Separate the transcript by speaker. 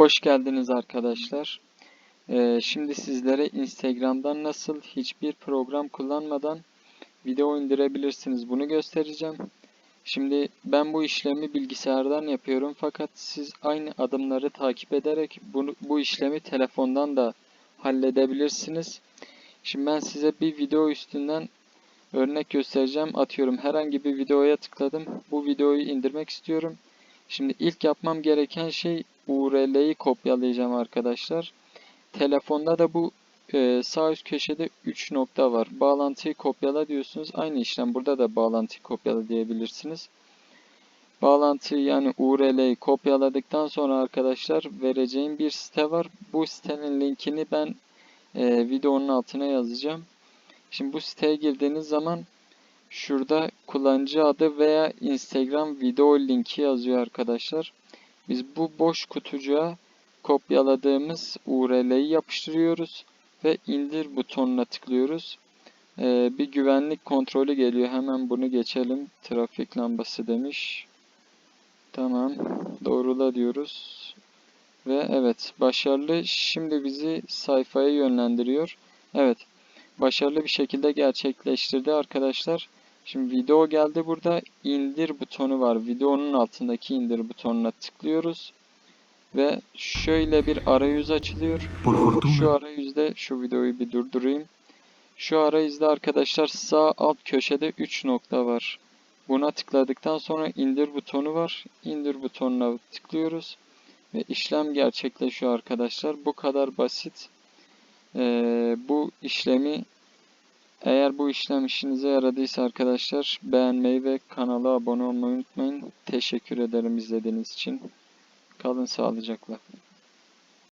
Speaker 1: Hoş geldiniz arkadaşlar. Ee, şimdi sizlere Instagram'dan nasıl hiçbir program kullanmadan video indirebilirsiniz bunu göstereceğim. Şimdi ben bu işlemi bilgisayardan yapıyorum fakat siz aynı adımları takip ederek bunu, bu işlemi telefondan da halledebilirsiniz. Şimdi ben size bir video üstünden örnek göstereceğim. Atıyorum herhangi bir videoya tıkladım. Bu videoyu indirmek istiyorum. Şimdi ilk yapmam gereken şey URL'yi kopyalayacağım arkadaşlar. Telefonda da bu e, sağ üst köşede 3 nokta var. Bağlantıyı kopyala diyorsunuz. Aynı işlem burada da bağlantıyı kopyala diyebilirsiniz. Bağlantıyı yani URL'yi kopyaladıktan sonra arkadaşlar vereceğim bir site var. Bu sitenin linkini ben e, videonun altına yazacağım. Şimdi bu siteye girdiğiniz zaman şurada kullanıcı adı veya Instagram video linki yazıyor arkadaşlar. Biz bu boş kutucuğa kopyaladığımız URL'yi yapıştırıyoruz ve indir butonuna tıklıyoruz. Ee, bir güvenlik kontrolü geliyor. Hemen bunu geçelim. Trafik lambası demiş. Tamam. Doğrula diyoruz. Ve evet başarılı. Şimdi bizi sayfaya yönlendiriyor. Evet. Başarılı bir şekilde gerçekleştirdi arkadaşlar. Şimdi video geldi burada. indir butonu var. Videonun altındaki indir butonuna tıklıyoruz. Ve şöyle bir arayüz açılıyor. Şu arayüzde şu videoyu bir durdurayım. Şu arayüzde arkadaşlar sağ alt köşede 3 nokta var. Buna tıkladıktan sonra indir butonu var. İndir butonuna tıklıyoruz. Ve işlem gerçekleşiyor arkadaşlar. Bu kadar basit. Ee, bu işlemi eğer bu işlem işinize yaradıysa arkadaşlar beğenmeyi ve kanala abone olmayı unutmayın. Teşekkür ederim izlediğiniz için. Kalın sağlıcakla.